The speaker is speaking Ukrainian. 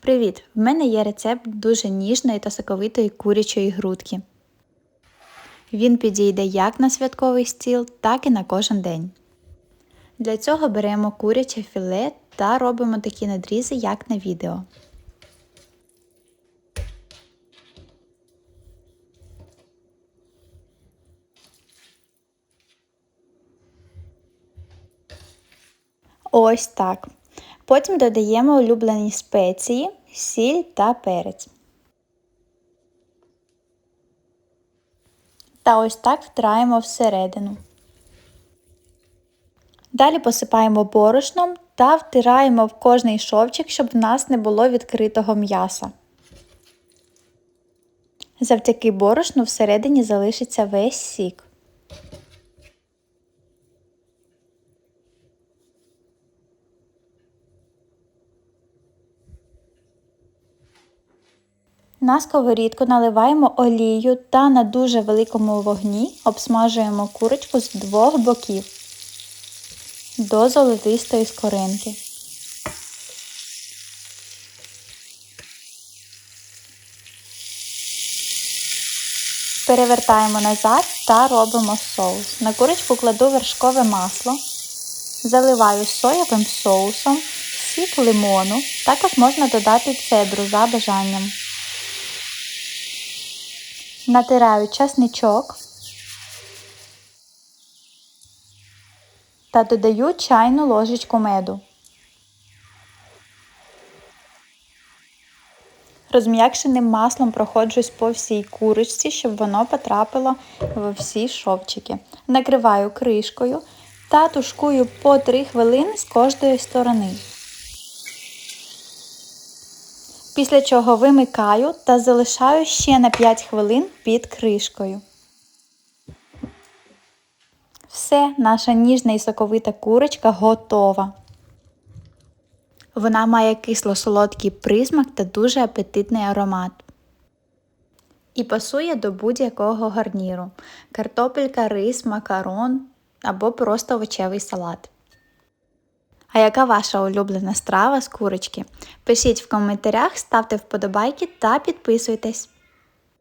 Привіт! В мене є рецепт дуже ніжної та соковитої курячої грудки. Він підійде як на святковий стіл, так і на кожен день. Для цього беремо куряче філе та робимо такі надрізи, як на відео. Ось так. Потім додаємо улюблені спеції, сіль та перець. Та ось так втираємо всередину. Далі посипаємо борошном та втираємо в кожний шовчик, щоб в нас не було відкритого м'яса. Завдяки борошну всередині залишиться весь сік. На сковорідку наливаємо олію та на дуже великому вогні обсмажуємо курочку з двох боків до золотистої скоринки. Перевертаємо назад та робимо соус. На курочку кладу вершкове масло, заливаю соєвим соусом, сік лимону, також можна додати цедру за бажанням. Натираю часничок та додаю чайну ложечку меду. Розм'якшеним маслом проходжусь по всій курочці, щоб воно потрапило в всі шовчики. Накриваю кришкою та тушкую по 3 хвилини з кожної сторони. Після чого вимикаю та залишаю ще на 5 хвилин під кришкою. Все, наша ніжна і соковита курочка готова. Вона має кисло-солодкий присмак та дуже апетитний аромат. І пасує до будь-якого гарніру: картопелька, рис, макарон або просто овочевий салат. А яка ваша улюблена страва з курочки? Пишіть в коментарях, ставте вподобайки та підписуйтесь.